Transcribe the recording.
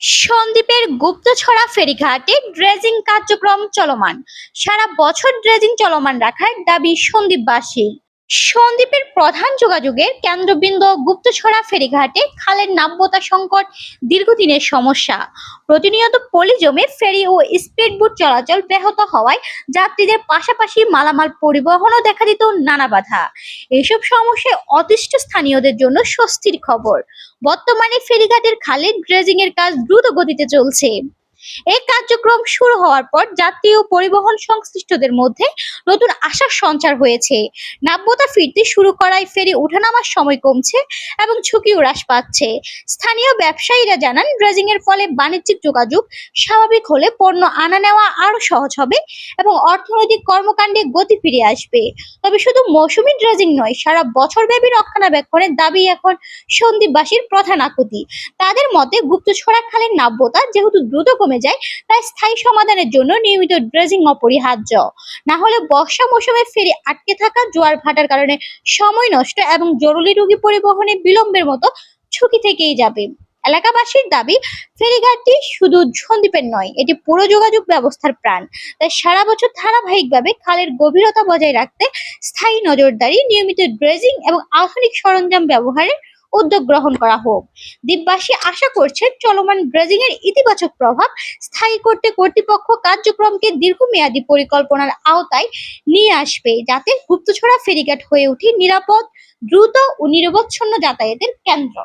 সন্দ্বীপের Guptachhara ফেরিঘাটে dredging কার্যক্রম চলমান। সারা বছর ড্রেজিং চলমান রাখার দাবি সন্দ্বীপবাসীর সন্দ্বীপের প্রধান যোগাযোগের কেন্দ্রবিন্দু গুপ্তছড়া ফেরিঘাটে খালের নাব্যতা সংকট, দীর্ঘদিনের সমস্যা। প্রতিনিয়ত পলি জমে ফেরি ও স্পিডবোট চলাচল ব্যাহত হওয়ায় যাত্রীদের পাশাপাশি মালামাল পরিবহনও দেখা দিত নানা বাধা। এসব সমস্যায় অতিষ্ঠ স্থানীয়দের জন্য স্বস্তির খবর। বর্তমানে ফেরিঘাটের খালে ড্রেজিং এর কাজ দ্রুত গতিতে চলছে। এই কার্যক্রম শুরু হওয়ার পর যাত্রী ও পরিবহন সংশ্লিষ্টদের মধ্যে নতুন আশার সঞ্চার হয়েছে। নাব্যতা ফিরতে শুরু করায় ফেরি ওঠানামার সময় কমছে এবং ঝুঁকিও হ্রাস পাচ্ছে। স্থানীয় ব্যবসায়ীরা জানান, ড্রেজিং এর ফলে বাণিজ্যিক যোগাযোগ স্বাভাবিক হলে পণ্য আনা নেওয়া আরও সহজ হবে এবং অর্থনৈতিক কর্মকাণ্ডে গতি ফিরে আসবে। তবে শুধু মৌসুমী ড্রেজিং নয়, সারা বছরব্যাপী রক্ষণাবেক্ষণের দাবি এখন সন্দ্বীপবাসীর প্রধান আকুতি। তাদের মতে গুপ্তছড়া খালের নাব্যতা যেহেতু দ্রুত কমে যায়, তাই স্থায়ী সমাধানের জন্য নিয়মিত ড্রেজিং অপরিহার্য। না হলে বর্ষা মৌসুমে ফেরি আটকে থাকা, জোয়ার ভাটার কারণে সময় নষ্ট এবং জরুরি রোগী পরিবহনে বিলম্বের মতো ঝুঁকি থেকেই যাবে। এলাকাবাসীর দাবি, ফেরিঘাটটি শুধু সন্দ্বীপের নয়, এটি পুরো যোগাযোগ ব্যবস্থার প্রাণ। তাই সারা বছর ধারাবাহিকভাবে খালের গভীরতা বজায় রাখতে স্থায়ী নজরদারি, নিয়মিত ড্রেজিং এবং আধুনিক সরঞ্জাম ব্যবহারের উদ্যোগ গ্রহণ করা হোক। দ্বীপবাসী আশা করছেন চলমান ড্রেজিং এর ইতিবাচক প্রভাব স্থায়ী করতে কর্তৃপক্ষ কার্যক্রমকে দীর্ঘমেয়াদী পরিকল্পনার আওতায় নিয়ে আসবে যাতে গুপ্তছড়া ফেরিঘাট হয়ে ওঠে নিরাপদ, দ্রুত ও নিরবচ্ছন্ন যাতায়াতের কেন্দ্র।